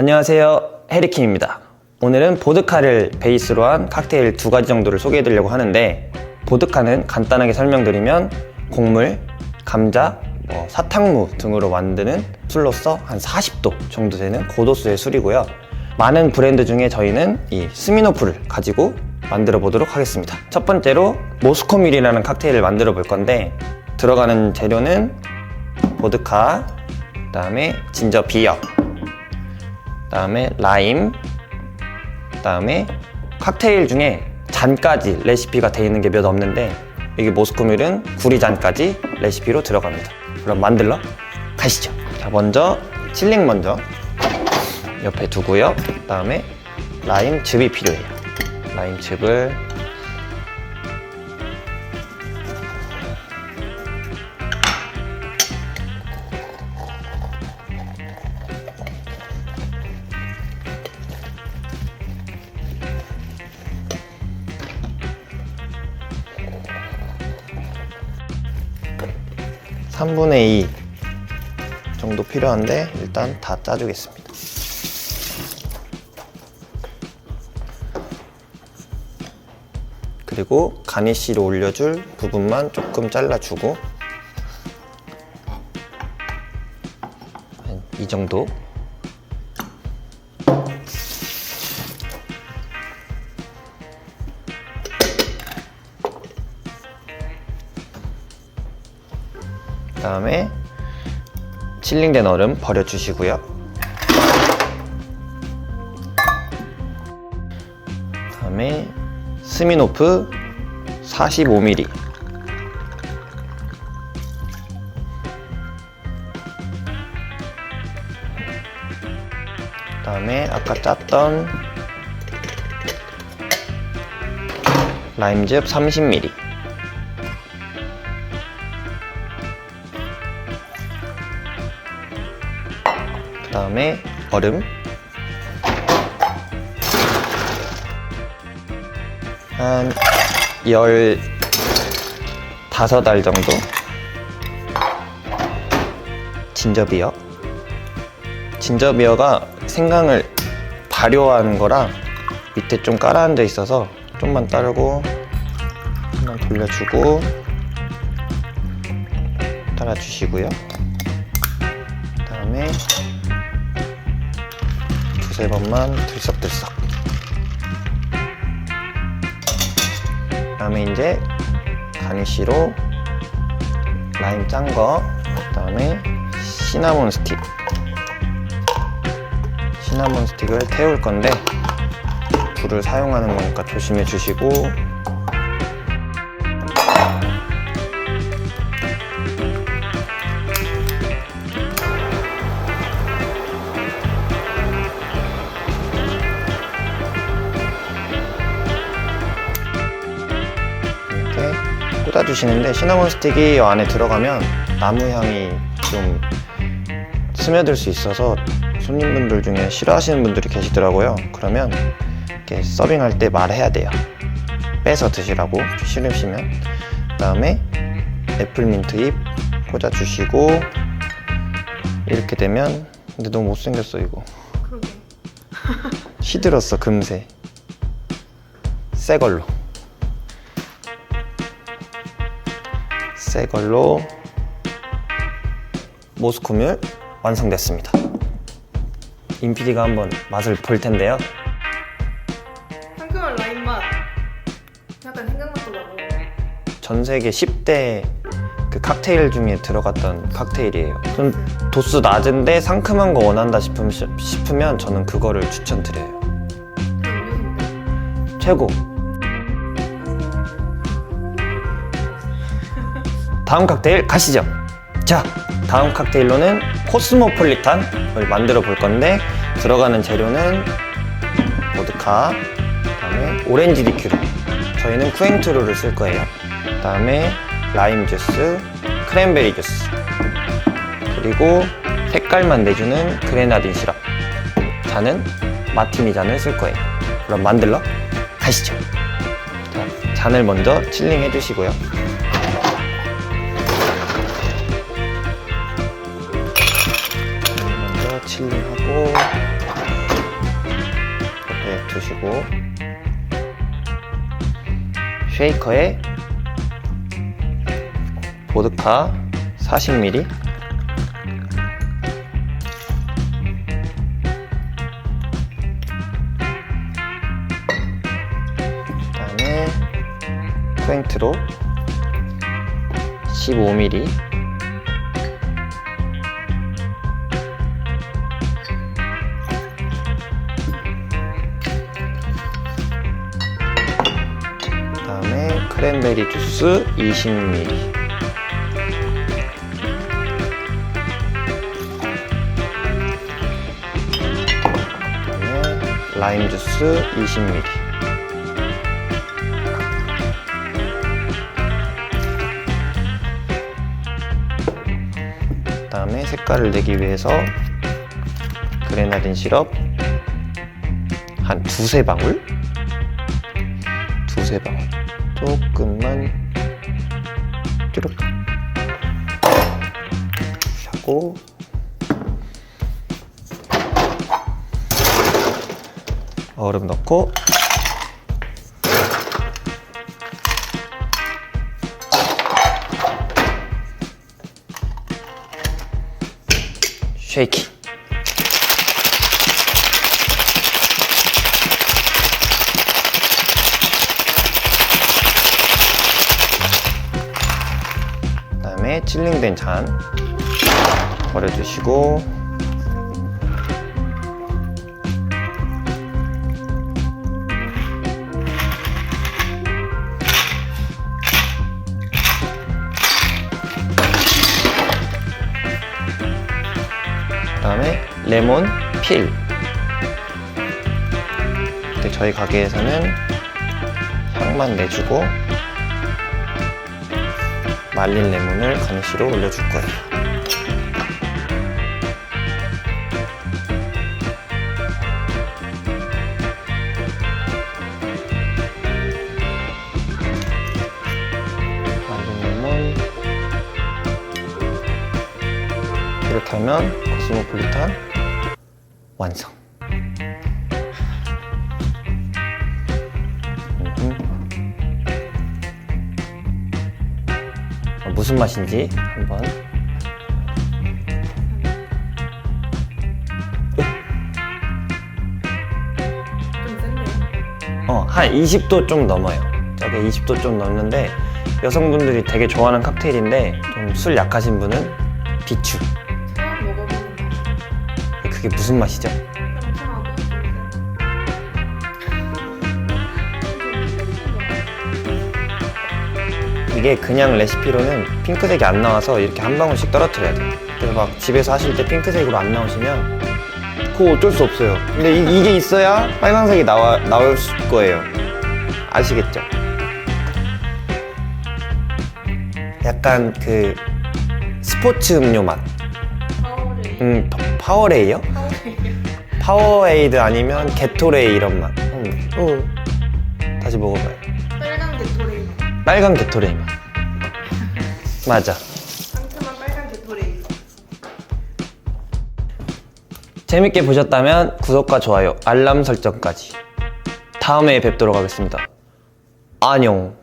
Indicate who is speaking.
Speaker 1: 안녕하세요. 해리킴입니다. 오늘은 보드카를 베이스로 한 칵테일 두 가지 정도를 소개해 드리려고 하는데, 보드카는 간단하게 설명드리면 곡물, 감자, 뭐 사탕무 등으로 만드는 술로서 한 40도 정도 되는 고도수의 술이고요. 많은 브랜드 중에 저희는 이 스미노프를 가지고 만들어 보도록 하겠습니다. 첫 번째로 모스코밀이라는 칵테일을 만들어 볼 건데, 들어가는 재료는 보드카, 그 다음에 진저 비어, 그 다음에 라임, 그다음에 칵테일 중에 잔까지 레시피가 되어 있는 게 몇 없는데 여기 모스코밀은 구리잔까지 레시피로 들어갑니다. 그럼 만들러 가시죠. 자 먼저 칠링 먼저 옆에 두고요. 그다음에 라임 즙이 필요해요. 라임 즙을 삼분의 이 정도 필요한데 일단 다 짜주겠습니다. 그리고 가니쉬로 올려줄 부분만 조금 잘라주고 한 이 정도 그 다음에 칠링된 얼음 버려주시고요. 그 다음에 스미노프 45ml. 그다음에 아까 짰던 라임즙 30ml. 그 다음에 얼음. 한 15알 정도. 진저비어. 진저비어가 생강을 발효한 거라 밑에 좀 깔아앉아 있어서 좀만 따르고 한번 돌려주고 따라주시고요. 그 다음에 두세 번만 들썩들썩. 그 다음에 이제 가니쉬로 라임 짠 거, 그 다음에 시나몬 스틱. 시나몬 스틱을 태울 건데 불을 사용하는 거니까 조심해 주시고 꽂아주시는데 시나몬 스틱이 이 안에 들어가면 나무 향이 좀 스며들 수 있어서 손님분들 중에 싫어하시는 분들이 계시더라고요. 그러면 이렇게 서빙할 때 말해야 돼요. 빼서 드시라고 싫으시면 그다음에 애플민트 잎 꽂아주시고 이렇게 되면 근데 너무 못생겼어 이거. 시들었어 금세 새 걸로 새 걸로 모스코뮬 완성됐습니다 인피디가 한번 맛을 볼 텐데요
Speaker 2: 상큼한 라임 맛. 약간 생각나도 나고.
Speaker 1: 전 세계 10대 그 칵테일 중에 들어갔던 칵테일이에요 좀 도수 낮은데 상큼한 거 원한다 싶으면, 싶으면 저는 그거를 추천드려요
Speaker 2: 음료수인데.
Speaker 1: 최고. 다음 칵테일 가시죠. 자, 다음 칵테일로는 코스모폴리탄을 만들어 볼 건데 들어가는 재료는 보드카, 그다음에 오렌지 리큐르. 저희는 쿠엔트로를 쓸 거예요. 그다음에 라임 주스, 크랜베리 주스. 그리고 색깔만 내주는 그레나딘 시럽. 잔은 마티니 잔을 쓸 거예요. 그럼 만들러 가시죠. 자, 잔을 먼저 칠링 해주시고요. 먼저 칠링하고 두시고. 쉐이커에 보드카 40ml 그다음에 쿠엔트로 15ml 크랜베리 주스 20ml 그다음에 라임 주스 20ml 그 다음에 색깔을 내기 위해서 그레나딘 시럽 한 두세 방울? 두세 방울 조금만 뚜룩 하고. 얼음 넣고. 쉐이키 다음에 칠링된 잔 버려주시고 그다음에 레몬 필. 저희 가게에서는 향만 내주고 말린 레몬을 가니쉬로 올려줄 거예요. 말린 레몬. 하면 코스모폴리탄 완성. 무슨 맛인지 한번. 어, 한 20도 좀 넘어요. 저게 20도 좀 넘는데 여성분들이 되게 좋아하는 칵테일인데 좀 술 약하신 분은 비추.
Speaker 2: 처음 먹어보는 거.
Speaker 1: 그게 무슨 맛이죠? 이게 그냥 레시피로는 핑크색이 안 나와서 이렇게 한 방울씩 떨어뜨려야 돼요. 그래서 막 집에서 하실 때 핑크색으로 안 나오시면 그거 어쩔 수 없어요. 근데 이, 게 있어야 빨간색이 나와, 나올 수- 거예요. 아시겠죠? 약간 그 스포츠 음료 맛.
Speaker 2: 파워레이.
Speaker 1: 음, 파-?
Speaker 2: 파워레이.
Speaker 1: 파워에이드 아니면 게토레이 이런 맛. 음, 어. 다시 먹어봐요.
Speaker 2: 빨간 게토레이.
Speaker 1: 빨간 게토레이 맛. 맞아.
Speaker 2: 상큼한 빨간 게토레이.
Speaker 1: 재밌게 보셨다면 구독과 좋아요, 알람 설정까지. 다음에 뵙도록 하겠습니다. 안녕.